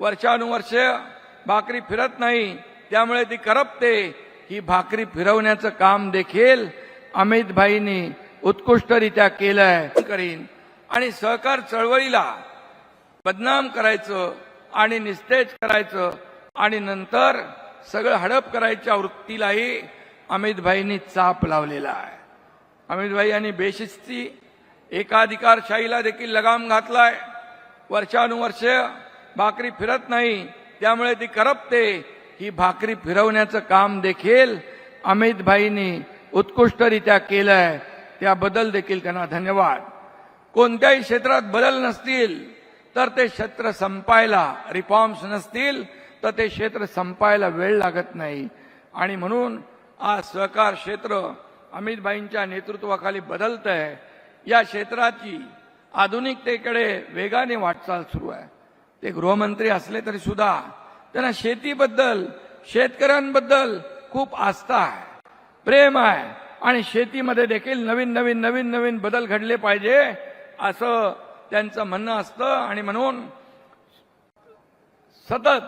वर्षानुवर्ष भाकरी फिरत नाही. त्यामुळे ती करपते. ही भाकरी फिरवण्याचं काम देखील अमित भाईंनी उत्कृष्टरित्या केलंय. करीन. आणि सहकार चळवळीला बदनाम करायचं आणि निस्तेज करायचं आणि नंतर सगळं हडप करायच्या वृत्तीलाही अमित भाईंनी चाप लावलेला आहे. अमित भाई यांनी बेशिस्ती एकाधिकारशाहीला देखील लगाम घातलाय. वर्षानुवर्ष भाकरी फिरत नाही त्यामुळे ती करपते. ही भाकरी फिरवण्याचं काम देखील अमित भाईंनी उत्कृष्टरित्या केलंय. त्याबद्दल देखील त्यांना धन्यवाद. कोणत्याही क्षेत्रात बदल नसतील तर ते क्षेत्र संपायला रिफॉर्म्स नसतील तर ते क्षेत्र संपायला वेळ लागत नाही. आणि म्हणून आज सहकार क्षेत्र अमितभाईंच्या नेतृत्वाखाली बदलत आहे या क्षेत्राची आधुनिकतेकडे वेगाने वाटचाल सुरू आहे. ते गृहमंत्री असले तरी सुद्धा त्यांना शेतीबद्दल शेतकऱ्यांबद्दल खूप आस्था आहे प्रेम आहे आणि शेतीमध्ये देखील नवीन नवीन नवीन नवीन बदल घडले पाहिजे असं त्यांचं म्हणणं असतं. आणि म्हणून सतत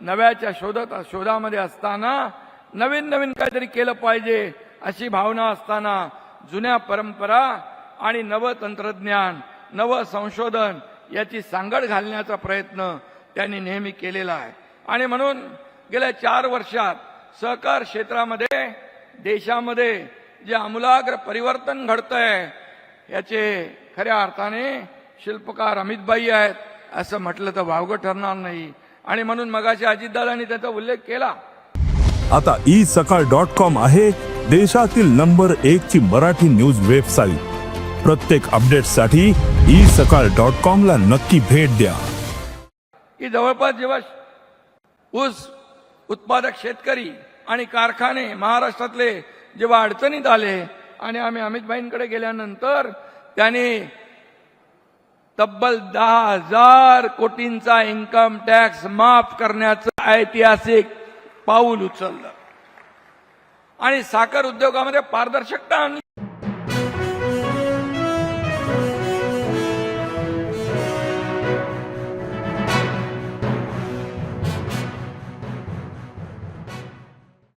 नव्याच्या शोधत शोधामध्ये असताना नवीन नवीन काहीतरी केलं पाहिजे अशी भावना असताना जुन्या परंपरा आणि नवं तंत्रज्ञान नवं संशोधन याची सांगड घालण्याचा प्रयत्न त्यांनी नेहमी केलेला आहे. आणि म्हणून गेल्या चार वर्षात सहकार क्षेत्रामध्ये देशामध्ये जे आमूलाग्र परिवर्तन घडतंय याचे खऱ्या अर्थाने शिल्पकार अमितबाई आहेत असं म्हटलं तर वावगं ठरणार नाही. आणि म्हणून मगाशी अजितदादांनी त्याचा उल्लेख केला. आता ई सकाळ डॉट कॉम आहे देशातील नंबर एक ची मराठी न्यूज वेबसाईट. प्रत्येक अपडेटसाठी ई सकाळ डॉट कॉम ला नक्की भेट द्या. की जवळपास जेव्हा ऊस उत्पादक शेतकरी आणि कारखाने महाराष्ट्रातले जेव्हा अडचणीत आले आणि आम्ही अमितभाईंकडे गेल्यानंतर त्यांनी तब्बल दहा हजार कोटींचा इन्कम टॅक्स माफ करण्याचं ऐतिहासिक पाऊल उचललं. आणि साखर उद्योगामध्ये पारदर्शकता आणली.